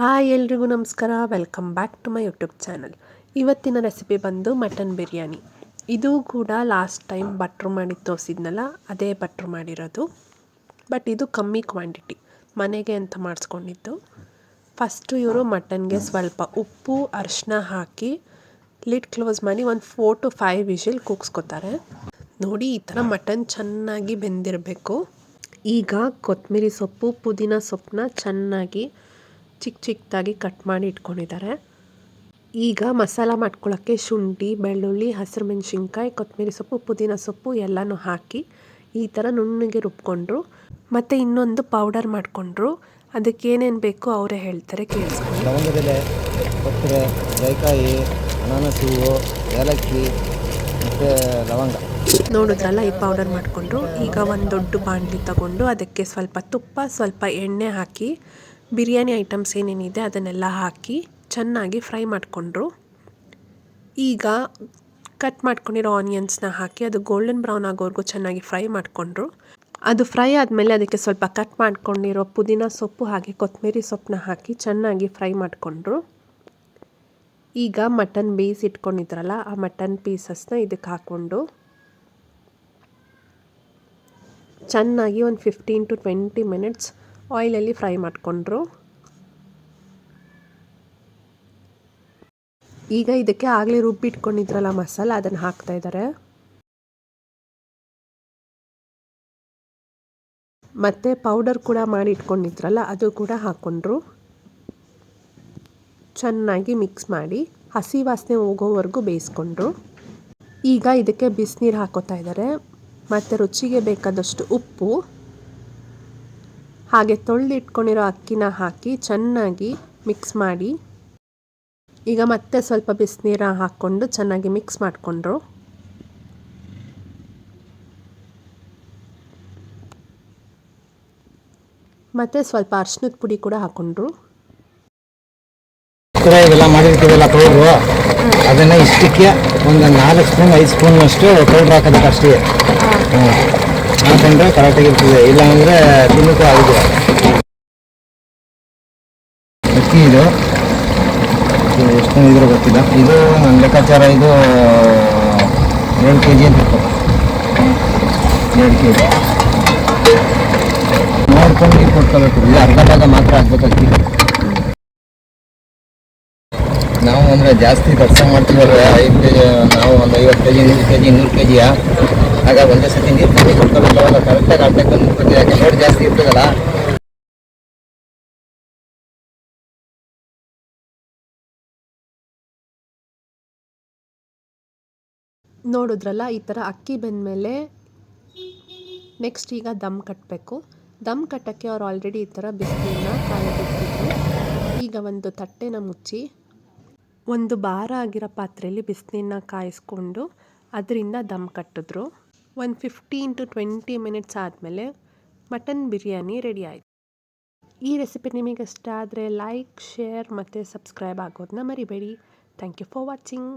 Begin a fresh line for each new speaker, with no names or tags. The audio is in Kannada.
ಹಾಯ್ ಎಲ್ರಿಗೂ ನಮಸ್ಕಾರ. Welcome back to my YouTube channel ಇವತ್ತಿನ ರೆಸಿಪಿ ಬಂದು ಮಟನ್ ಬಿರಿಯಾನಿ. ಇದು ಕೂಡ ಲಾಸ್ಟ್ ಟೈಮ್ ಬಟ್ರು ಮಾಡಿ ತೋರಿಸಿದ್ನಲ್ಲ, ಅದೇ ಬಟ್ರು ಮಾಡಿರೋದು. ಬಟ್ ಇದು ಕಮ್ಮಿ ಕ್ವಾಂಟಿಟಿ ಮನೆಗೆ ಅಂತ ಮಾಡಿಸ್ಕೊಂಡಿದ್ದು. ಫಸ್ಟು ಇವರು ಮಟನ್ಗೆ ಸ್ವಲ್ಪ ಉಪ್ಪು, ಅರಿಶಿನ ಹಾಕಿ ಲಿಡ್ ಕ್ಲೋಸ್ ಮಾಡಿ ಒಂದು ಫೋರ್ ಟು ಫೈವ್ ವಿಷಿಲ್ ಕೂಗ್ಸ್ಕೊತಾರೆ. ನೋಡಿ, ಈ ಥರ ಮಟನ್ ಚೆನ್ನಾಗಿ ಬೆಂದಿರಬೇಕು. ಈಗ ಕೊತ್ತಂಬರಿ ಸೊಪ್ಪು, ಪುದೀನ ಸೊಪ್ಪನ್ನ ಚೆನ್ನಾಗಿ ಚಿಕ್ಕ ಚಿಕ್ಕದಾಗಿ ಕಟ್ ಮಾಡಿ ಇಟ್ಕೊಂಡಿದ್ದಾರೆ. ಈಗ ಮಸಾಲ ಮಾಡ್ಕೊಳ್ಳೋಕ್ಕೆ ಶುಂಠಿ ಬೆಳ್ಳುಳ್ಳಿ ಹಸಿರು ಮೆಣಸಿನ್ಕಾಯಿ ಕೊತ್ತಂಬರಿ ಸೊಪ್ಪು ಪುದೀನ ಸೊಪ್ಪು ಎಲ್ಲನೂ ಹಾಕಿ ಈ ಥರ ನುಣ್ಣಗೆ ರುಬ್ಕೊಂಡ್ರು. ಮತ್ತು ಇನ್ನೊಂದು ಪೌಡರ್ ಮಾಡಿಕೊಂಡ್ರು. ಅದಕ್ಕೆ ಏನೇನು ಬೇಕೋ ಅವರೇ ಹೇಳ್ತಾರೆ ಕೇಳಿಸ್ಕೊಂಡು
ಲವಂಗದೆಲೆ ಜಾಯಿಕಾಯಿ ಅನಾನಸ್ ಹೂವು ಏಲಕ್ಕಿ ಮತ್ತು ಲವಂಗ.
ನೋಡಿದ್ರಲ್ಲ ಈ ಪೌಡರ್ ಮಾಡಿಕೊಂಡ್ರು. ಈಗ ಒಂದು ದೊಡ್ಡ ಬಾಣಲಿ ತಗೊಂಡು ಅದಕ್ಕೆ ಸ್ವಲ್ಪ ತುಪ್ಪ ಸ್ವಲ್ಪ ಎಣ್ಣೆ ಹಾಕಿ ಬಿರಿಯಾನಿ ಐಟಮ್ಸ್ ಏನೇನಿದೆ ಅದನ್ನೆಲ್ಲ ಹಾಕಿ ಚೆನ್ನಾಗಿ ಫ್ರೈ ಮಾಡಿಕೊಂಡ್ರು. ಈಗ ಕಟ್ ಮಾಡ್ಕೊಂಡಿರೋ ಆನಿಯನ್ಸ್ನ ಹಾಕಿ ಅದು ಗೋಲ್ಡನ್ ಬ್ರೌನ್ ಆಗೋವರೆಗೂ ಚೆನ್ನಾಗಿ ಫ್ರೈ ಮಾಡಿಕೊಂಡ್ರು. ಅದು ಫ್ರೈ ಆದಮೇಲೆ ಅದಕ್ಕೆ ಸ್ವಲ್ಪ ಕಟ್ ಮಾಡ್ಕೊಂಡಿರೋ ಪುದೀನ ಸೊಪ್ಪು ಹಾಗೆ ಕೊತ್ತಂಬರಿ ಸೊಪ್ಪನ್ನ ಹಾಕಿ ಚೆನ್ನಾಗಿ ಫ್ರೈ ಮಾಡಿಕೊಂಡ್ರು. ಈಗ ಮಟನ್ ಬೇಯಿಸಿ ಇಟ್ಕೊಂಡಿದ್ರಲ್ಲ, ಆ ಮಟನ್ ಪೀಸಸ್ನ ಇದಕ್ಕೆ ಹಾಕ್ಕೊಂಡು ಚೆನ್ನಾಗಿ ಒಂದು ಫಿಫ್ಟೀನ್ ಟು ಟ್ವೆಂಟಿ ಮಿನಿಟ್ಸ್ ಆಯಿಲಲ್ಲಿ ಫ್ರೈ ಮಾಡಿಕೊಂಡ್ರು. ಈಗ ಇದಕ್ಕೆ ಆಗಲೇ ರುಬ್ಬಿಟ್ಕೊಂಡಿದ್ರಲ್ಲ ಮಸಾಲ, ಅದನ್ನು ಹಾಕ್ತಾ ಇದ್ದಾರೆ ಮತ್ತು ಪೌಡರ್ ಕೂಡ ಮಾಡಿ ಇಟ್ಕೊಂಡಿದ್ರಲ್ಲ, ಅದು ಕೂಡ ಹಾಕ್ಕೊಂಡ್ರು ಚೆನ್ನಾಗಿ ಮಿಕ್ಸ್ ಮಾಡಿ ಹಸಿ ವಾಸನೆ ಹೋಗೋವರೆಗೂ ಬೇಯಿಸ್ಕೊಂಡ್ರು. ಈಗ ಇದಕ್ಕೆ ಬಿಸಿನೀರು ಹಾಕೋತಾ ಇದ್ದಾರೆ ಮತ್ತು ರುಚಿಗೆ ಬೇಕಾದಷ್ಟು ಉಪ್ಪು. ಹಾಗೆ ತೊಳೆದಿಟ್ಕೊಂಡಿರೋ ಅಕ್ಕಿನ ಹಾಕಿ ಚೆನ್ನಾಗಿ ಮಿಕ್ಸ್ ಮಾಡಿ. ಈಗ ಮತ್ತೆ ಸ್ವಲ್ಪ ಬಿಸಿನೀರ ಹಾಕ್ಕೊಂಡು ಚೆನ್ನಾಗಿ ಮಿಕ್ಸ್ ಮಾಡಿಕೊಂಡ್ರು. ಮತ್ತೆ ಸ್ವಲ್ಪ ಅರ್ಶಿನದ ಪುಡಿ ಕೂಡ ಹಾಕೊಂಡ್ರು.
ಕೂಡ ಇವೆಲ್ಲ ಮಾಡಿರ್ತೀವಲ್ಲ ಪೌಡ್ರು ಅದನ್ನು ಇಷ್ಟಕ್ಕೆ ಒಂದು ನಾಲ್ಕು ಸ್ಪೂನ್ ಐದು ಸ್ಪೂನಷ್ಟು ಪೌಡ್ರ್ ಹಾಕೋದಕ್ಕೆ ಅಷ್ಟೇ. ಹ್ಞೂ ಕರೆಕ್ಟ್ ಆಗಿರ್ತದೆ ಇಲ್ಲ ಅಂದರೆ ತಿನ್ನೋಕ್ಕೂ ಆಗಿದೆ ಅಕ್ಕಿ ಇದು. ಎಷ್ಟು ಇದ್ರೆ ಗೊತ್ತಿಲ್ಲ. ಇದು ನನ್ನ ಲೆಕ್ಕಾಚಾರ ಇದು ಎರಡು ಕೆ ಜಿ ಅಂತ ಎರಡು ಕೆ ಜಿ ನೋಡ್ಕೊಂಡು ನೀರು ಕೊಡ್ಕೋಬೇಕು ಇದು ಅರ್ಧ ಭಾಗ ಮಾತ್ರ ಹಾಕ್ಬೇಕು ಅಕ್ಕಿ. ನಾವು ಅಂದರೆ ಜಾಸ್ತಿ ಕೆಲಸ ಮಾಡ್ತೀವಿ ಐದು ಕೆ ಜಿ ನಾವು ಒಂದು ಐವತ್ತು ಕೆ ಜಿ ನೂರು ಕೆ ಜಿ ನೂರು ಕೆ ಜಿಯ ಆಗ ಒಂದೇ ಸತಿ ನೀರು ಕೊಡ್ತಾರಲ್ಲ ಕರೆಕ್ಟಾಗಿ ಒಂದು ಮುಕ್ಕೋತಿ ಯಾಕೆ ಲೋಡ್ ಜಾಸ್ತಿ ಇರ್ತದಲ್ಲ?
ನೋಡಿದ್ರಲ್ಲ, ಈ ಥರ ಅಕ್ಕಿ ಬೆಂದಮೇಲೆ ನೆಕ್ಸ್ಟ್ ಈಗ ದಮ್ ಕಟ್ಟಬೇಕು ದಮ್ ಕಟ್ಟೋಕ್ಕೆ ಅವ್ರು ಆಲ್ರೆಡಿ ಈ ಥರ ಬಿಸಿಲನ್ನ ಕಾಯೋದಿಟ್ಟಿದ್ರು ಈಗ ಒಂದು ತಟ್ಟೆನ ಮುಚ್ಚಿ ಒಂದು ಭಾರ ಆಗಿರೋ ಪಾತ್ರೆಯಲ್ಲಿ ಬಿಸಿನೀರನ್ನ ಕಾಯಿಸ್ಕೊಂಡು ಅದರಿಂದ ದಮ್ ಕಟ್ಟಿದ್ರು. ಒಂದು ಫಿಫ್ಟೀನ್ ಟು ಟ್ವೆಂಟಿ ಮಿನಿಟ್ಸ್ ಆದಮೇಲೆ ಮಟನ್ ಬಿರಿಯಾನಿ ರೆಡಿ ಆಯಿತು. ಈ ರೆಸಿಪಿ ನಿಮಗೆ ಇಷ್ಟ ಆದರೆ ಲೈಕ್ ಶೇರ್ ಮತ್ತು ಸಬ್ಸ್ಕ್ರೈಬ್ ಆಗೋದನ್ನ ಮರಿಬೇಡಿ. Thank you for watching